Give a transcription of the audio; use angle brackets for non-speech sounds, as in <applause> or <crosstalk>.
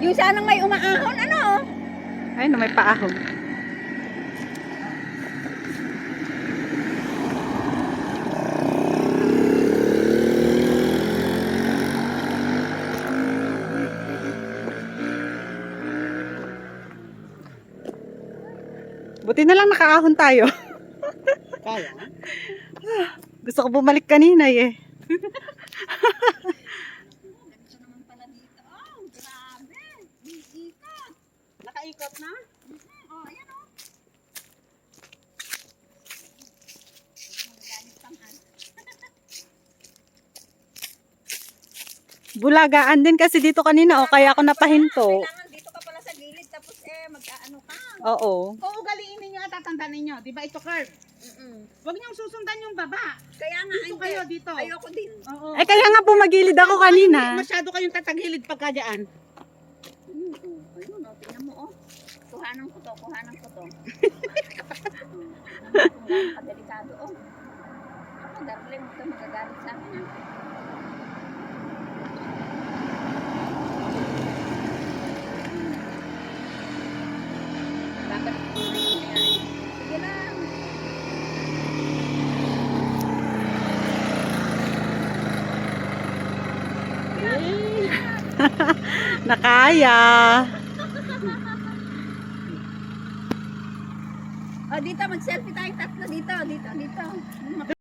Yung sanang may umaahon, ano? Ay, na may paahon. Buti na lang nakaahon tayo. Kaya? Gusto ko bumalik kanina eh. <laughs> Ganito naman pala dito. Oh, grabe. Iikot. Nakaikot na? Oh, ayan oh. Pang ano. Bulagaan din kasi dito kanina oh, kaya ako napahinto. Kailangan dito ka pala sa gilid tapos eh mag-ano ka. Oo. Oo, ugaliin ninyo at tatandaan ninyo. Di ba ito curve? Mm-mm. Huwag niyong susundan yung baba. Kaya nga, Dito hindi. kayo, dito. Ayoko din. Oo. Eh kaya nga bumagilid ako kanina. Masyado kayong tatagilid pagka dyan. Ayun oh, tingnan mo oh. Kuhanan ko to, kuhanan ko to. <laughs> Mm, Kung gaano kadelikado oh. Ako, darling, huwag ka magagalit sa akin ah. Babalik ko na <laughs> Nakaya. Oh, dito, mag-selfie tayong tatlo dito, dito, dito.